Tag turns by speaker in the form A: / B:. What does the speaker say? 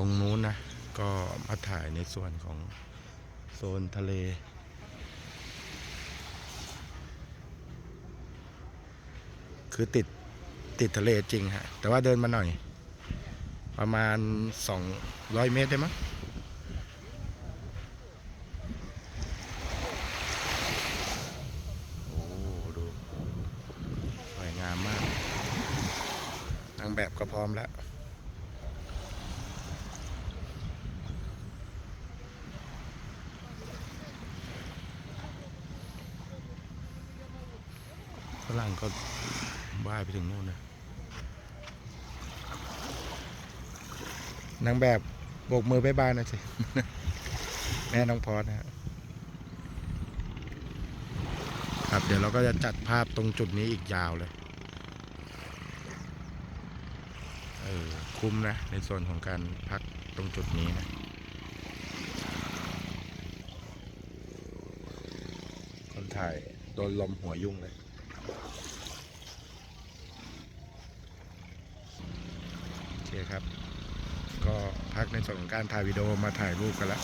A: ตรงนู้นนะ ก็มาถ่ายในส่วนของโซนทะเล คือติดติดทะเลจริงฮะ แต่ว่าเดินมาหน่อย ประมาณ 200 เมตรได้มั้งโอ้ดูสวยงามมากนางแบบก็พร้อมแล้ว ฝรั่งก็ว่ายไปถึงนู่นนะนางแบบโบกมือบายบายน่อยสิ แม่น้องพอสนะฮะครับเดี๋ยวเราก็จะจัดภาพตรงจุดนี้อีกยาวเลย เออ คุ้มนะ ในส่วนของการพักตรงจุดนี้นะ คนถ่ายโดนลมหัวยุ่งเลย โอเคครับ ก็พักในส่วนของการถ่ายวิดีโอมาถ่ายรูปกันแล้ว